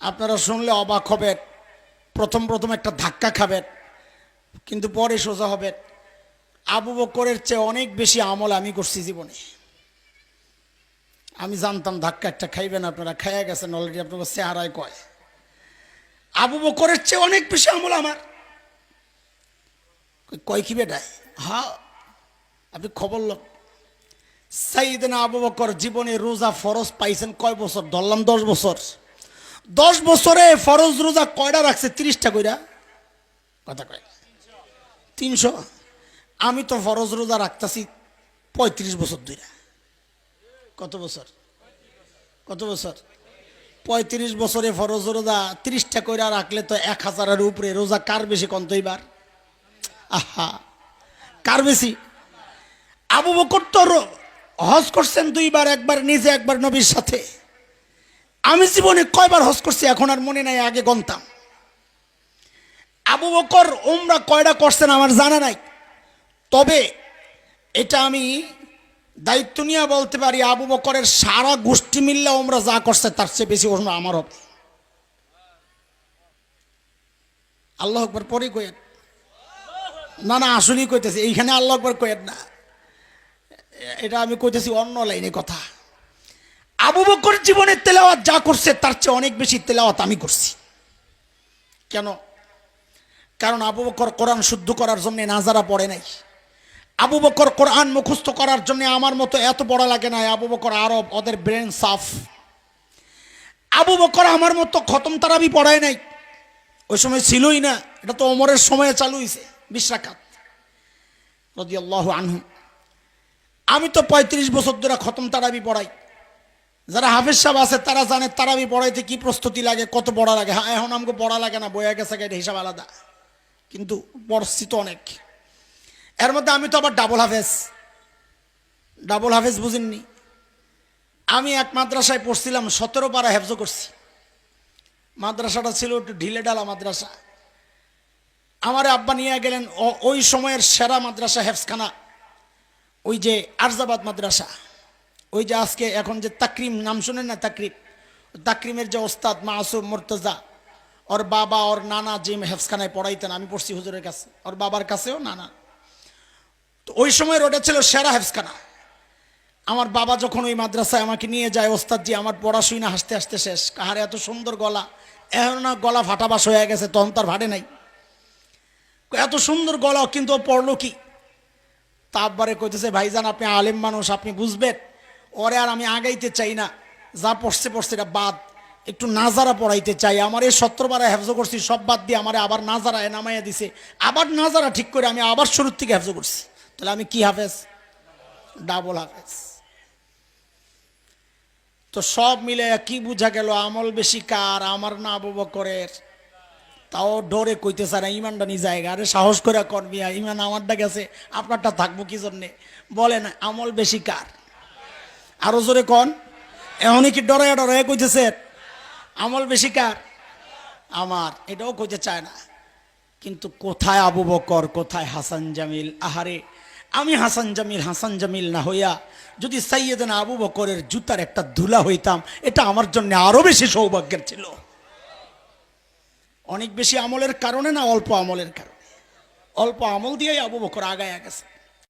আপনারা শুনলে অবাক হবেন। প্রথম প্রথম একটা ধাক্কা খাবেন, কিন্তু পরে সোজা হবেন। আবু বকরের চেয়ে অনেক বেশি আমল আমি করছি জীবনে। আমি জানতাম ধাক্কা একটা খাইবেন আপনারা, খাইয়া গেছেন অলরেডি আপনাকে চেহারায় কয়। আবু বকরের চেয়ে অনেক বেশি আমল আমার। কয় কি বেটায় হা আপনি খবর লোক সাইদিন আবু বকর জীবনে রোজা ফরজ পাইছেন কয় বছর? ধরলাম দশ বছর। দশ বছরে ফরজ রোজা কয়টা রাখছে? তিরিশটা কইরা। কথা কয়। তিনশো। আমি তো ফরজ রোজা রাখতাছি পঁয়ত্রিশ বছর ধরে কত বছর? কত বছর? পঁয়ত্রিশ বছরে ফরজ রোজা তিরিশটা কইরা রাখলে তো এক হাজারের উপরে রোজা কার বেশি কন্ত এবার আহা। কার বেশি? আবু বকর তো হজ করছেন দুইবার, একবার, নিজে একবার নবীর সাথে। আমি জীবনে কয়বার হজ করছি, এখন আর মনে নাই, আগে গনতাম আবু বকর ওমরা কয়টা করছেন আমার জানা নাই। তবে এটা আমি দায়িত্ব নিয়ে বলতে পারি, আবু বকরের সারা গোষ্ঠী মিললে ওমরা যা করছে, তার চেয়ে বেশি ওমরা আমার হবে। আল্লাহ একবার পরে কয়েন না না, আসলেই কইতেছি, এইখানে আল্লাহ একবার কয়েন না। এটা আমি কইতেছি অন্য লাইনে কথা। আবু বকর জীবনের তেলাওয়াত যা করছে, তার চেয়ে অনেক বেশি তেলাওয়াত আমি করছি। কেন? কারণ আবু বকর কোরআন শুদ্ধ করার জন্য নাজারা পড়ে নাই। আবু বকর কোরআন মুখস্থ করার জন্য আমার মতো এত পড়া লাগে না আবু বকর আরব, ওদের ব্রেন সাফ। আবু বকর আমার মতো খতম তারাবি পড়ায় নাই। ওই সময় ছিলই না, এটা তো অমরের সময়ে চালু হয়েছে আল্লাহ আনহু। আমি তো পঁয়ত্রিশ বছর ধরে খতম তারাবি পড়াই। যারা হাফেজ সাহেব আছে, তারা জানে তারাবি পড়াইতে কি প্রস্তুতি লাগে, কত পড়া লাগে। হ্যাঁ এখন আমাকে পড়া লাগে না, বইয়া গেছে এটা হিসাব আলাদা। কিন্তু পড়ছি তো অনেক। এর মধ্যে আমি তো আবার ডাবল হাফেজ। ডাবল হাফেজ বুঝেননি। আমি এক মাদ্রাসায় পড়ছিলাম, সতেরো পারা হেফজ করছি। মাদ্রাসাটা ছিল একটু ঢিলে ডালা মাদ্রাসা। আমার আব্বা নিয়ে গেলেন ওই সময়ের সেরা মাদ্রাসা হেফসখানা ওই যে আরজাবাদ মাদ্রাসা। ওই যে আজকে এখন যে তাকরিম, নাম শুনেন না তাকরিম? তাকরিমের যে ওস্তাদ মাসুম মোর্তজা, ওর বাবা, ওর নানা যে হেফসখানায় পড়াইতেন, আমি পড়ছি হুজুরের কাছে। ওর বাবার কাছেও নানা। তো ওই সময় ওটা ছিল সেরা হেফসখানা আমার বাবা যখন ওই মাদ্রাসায় আমাকে নিয়ে যায় ওস্তাদ জি আমার পড়াশুনা হাসতে হাসতে শেষ। কাহার এত সুন্দর গলা। এখন না গলা ফাটাবাস হয়ে গেছে, তখন তার ভাটে নাই। এত সুন্দর গলা, কিন্তু ও পড়ল কি? তারপরে কইতেছে, ভাইজান, আপনি আলেম মানুষ, আপনি বুঝবেন? ওরে আর আমি আগাইতে চাই না। যা পড়ছে পড়ছে এটা বাদ। একটু নাজারা পড়াইতে চাই। আমার এই সত্তরবারে হেফজ করছি, সব বাদ দিয়ে আমার আবার নাজারা এ নামাইয়া দিছে। আবার নাজারা ঠিক করে আমি আবার শুরুর থেকে হেফজ করছি। তাহলে আমি কি হাফেজ? ডাবল হাফেজ। তো সব মিলে কি বুঝা গেল, আমল বেশি কার? আমার না আবু বকরের। তাও ডরে কইতেছে না ইমানটা নি জায়গা। আরে সাহস করে করবিয়া ইমান আমারটা গেছে। আপনারটা থাকব কি জন্যে? বলেন আমল বেশি কার? আরও জোরে কন। এমনই কি ডরাইয়া ডরাইয়া কইতেছে? আমল বেশি কার? আমার, এটাও কইতে চায় না। কিন্তু কোথায় আবু বকর, কোথায় হাসান জামিল? আহারে, আমি হাসান জামিল হাসান জামিল না হইয়া যদি সাইয়েদানা আবু বকরের জুতার একটা ধুলা হইতাম, এটা আমার জন্য আরও বেশি সৌভাগ্যের ছিল। অনেক বেশি আমলের কারণে না অল্প আমলের কারণে? অল্প আমল দিয়েই আবু বকর আগায় গেছে।